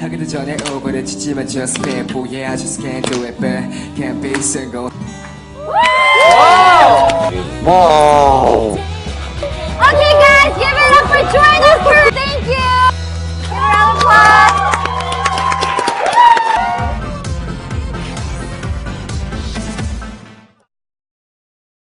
하기도 전에 오버를 짓지만 just can't oh yeah I just can't do it but can't be single 와우